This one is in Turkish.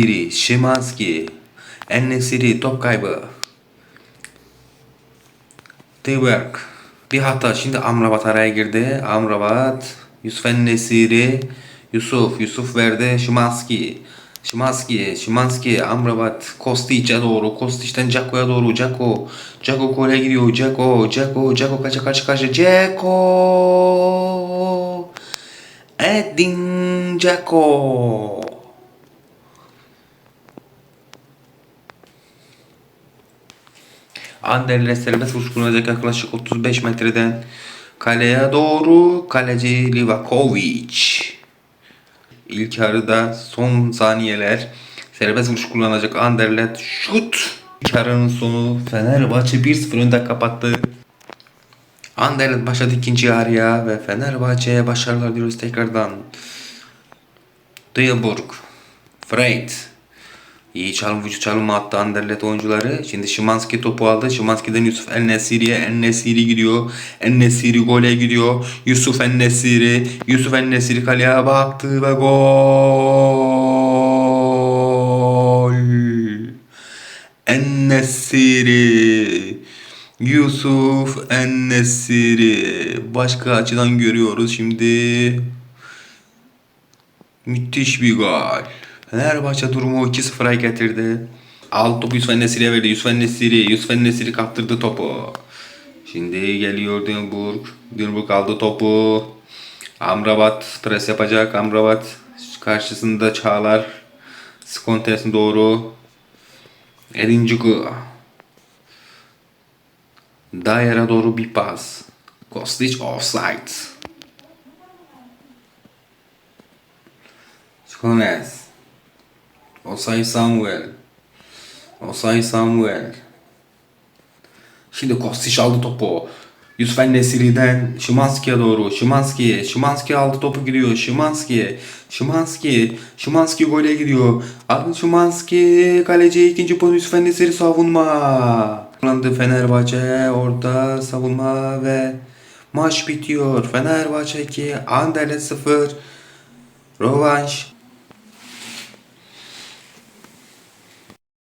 Biri Şimanski. Ennesiri top kaybı. Tıyberk. Bir hata. Şimdi Amrabat araya girdi. Amrabat. Yusuf Ennesiri. Yusuf. Yusuf verdi. Şimanski. Şimanski. Şimanski. Amrabat. Kostic'e doğru. Kostic'ten Cako'ya doğru. Cako. Cako gole gidiyor. Cako. Cako. Cako kaça karşı karşı. Ceko. Edin Ceko. Anderle serbest vuruş kullanacak yaklaşık 35 metreden kaleye doğru kaleci Livakovic. İlk yarıda son saniyeler serbest vuruş kullanacak Anderlet şut. İlk sonu Fenerbahçe 1-0 önde kapattı. Anderlet başladı ikinci yarıya ve Fenerbahçe'ye başarılar diliyoruz tekrardan. Dilburg, Freyt, İyi çalım vücut çalımı attı Anderlet oyuncuları. Şimdi Şimanski topu aldı. Şimanski'den Yusuf El Nesiri'ye. El Nesiri gidiyor. El Nesiri gole gidiyor. Yusuf El Nesiri. Yusuf El Nesiri kaleye baktı ve gol. El Nesiri. Yusuf El Nesiri. Başka açıdan görüyoruz şimdi. Müthiş bir gol. Fenerbahçe durumu 2-0'a getirdi. Aldı topu Yusuf Nesir'e verdi. Yusuf Nesiri. Yusuf Nesiri kaptırdı topu. Şimdi geliyor Dilburg. Dilburg aldı topu. Amrabat pres yapacak. Amrabat karşısında Çağlar. Skontes'in doğru. Edin Dzeko. Dayer'e doğru bir pas. Kostic offside. Skones. Osay Samuel. Osay Samuel. Şimdi Kostić aldı topu. Yusuf Nesiri'den Şimanski'ye doğru. Şimanski. Şimanski aldı topu gidiyor. Şimanski. Şimanski. Şimanski gole gidiyor. Aldı Şimanski. Kaleci ikinci pozisyon Yusuf Nesiri savunma. Kullandı Fenerbahçe. Orada savunma ve maç bitiyor. Fenerbahçe 2. Anderlecht 0. Rövanş